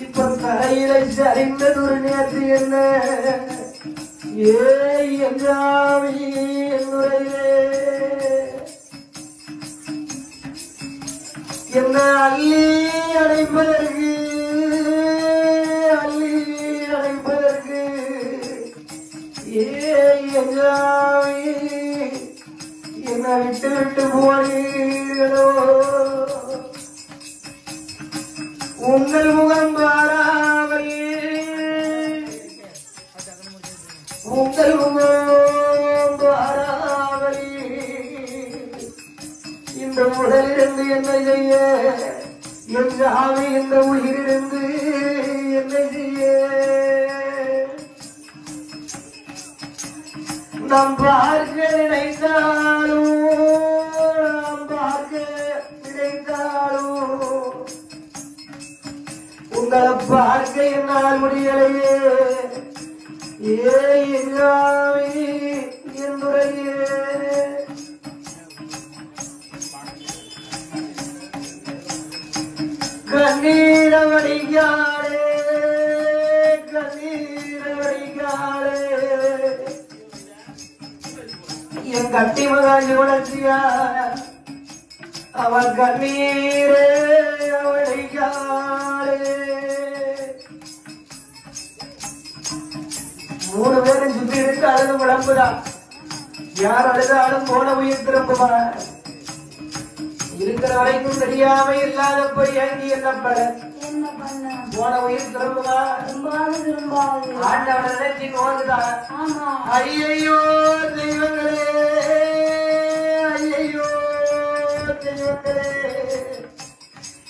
இப்ப கரையில சரிந்ததொரு நேற்று என்ன? ஏ என்றாவி என்னுரையே என்ன அள்ளி அடைப்பதற்கு அள்ளி அடைப்பதற்கு ஏ என்றாவி என்னை விட்டு விட்டு போனீர்களோ? உங்கள் முகம் பாராமல் உங்கள் முகம் பாராமல் இந்த உடலிருந்து என்னை செய்ய என்றாவது இந்த உயிரிலிருந்து என்னை செய்ய நாம் பார்க்க நினைத்தாலும் உங்களை பார்க்க என்னால் முடியலையே. ஏ எல்லாமே என்னுடைய கண்ணீர வடிகாலே கண்ணீர வடிகாலே. என் கட்டி மகாஜி உணர்ச்சியா அவன் கண்ணீரே வடிகாலே மூணு பேரும் சுத்தி இருக்கு அழுது விளம்புதா. யார் அழுதாலும் போன உயிர் திரும்புமா? இருக்கிற வரைக்கும் தெரியாம இல்லாதப்ப ஏங்கி என்ன பண்ண போன உயிர் திரும்புமா? ஆண்டவனை நினைச்சு ஆமா. ஐயையோ தெய்வங்களே ஐயையோ தெய்வங்களே.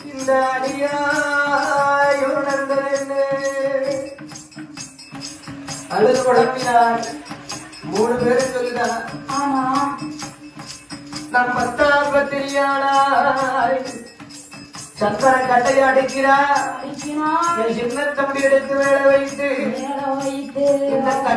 இந்த அடியாய் உணர்ந்தது அழுது குழப்பினார் மூணு பேரும் சொல்லுதான் ஆமா நம் பத்தாபத்திரியானாய் சந்தன கட்டையை அடிக்கிறார். என் சின்ன தம்பி எடுத்து வேலை வைத்து இந்த